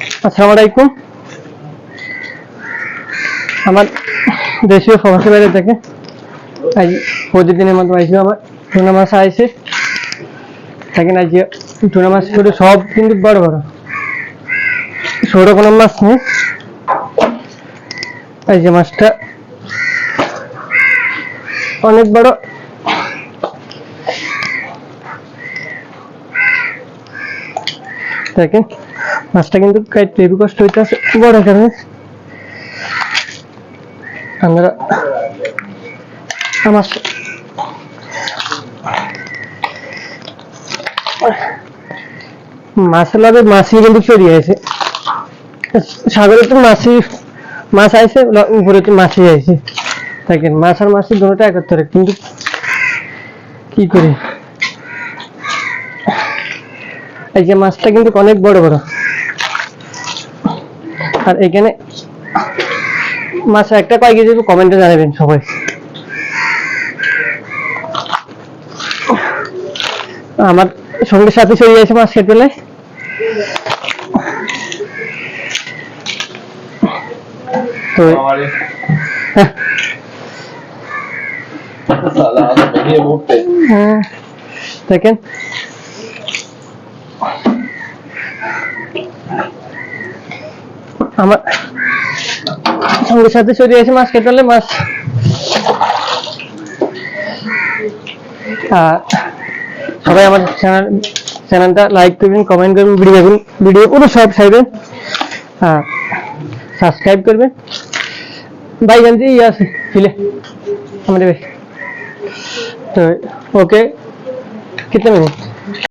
আসসালামু আলাইকুম। আমার দেশীয় প্রবাসী বাইরে থেকে আজ প্রতিদিনের মতো আইসি আমার টুনা মাছ আইসে। থাকেন আজ টুনা মাছ শুধু সব কিন্তু বড় বড়। ছোট কোনো মাছ নেই। এই যে মাছটা অনেক বড়। দেখেন। মাছটা কিন্তু হেবি কষ্ট হইতেছে, বড় মাছ আছে সাগরে তো মাছ আইছে উপরে তো দেখেন, মাছ আর দুটোটা একত্রে, কিন্তু কি করি? এই যে মাছটা কিন্তু অনেক বড় বড়। আর এখানে মাছ একটা কয় কেজি কমেন্টে জানাবেন সবাই। আমার সঙ্গে সাথে চলে যাচ্ছে মাছ খেতে তো হ্যাঁ, দেখেন। আমার সঙ্গে সাথে চলে আসে মাছ খেতে হলে মাছ আর সবাই আমার চ্যানেল চ্যানেলটা লাইক করবেন কমেন্ট করবেন ভিডিও দেখুন ভিডিও পুরো সব চাইবেন হ্যাঁ সাবস্ক্রাইব করবেন ভাই জানতে ইয়ে আছে ফিলে আমাদের তো ওকে कितने मिनट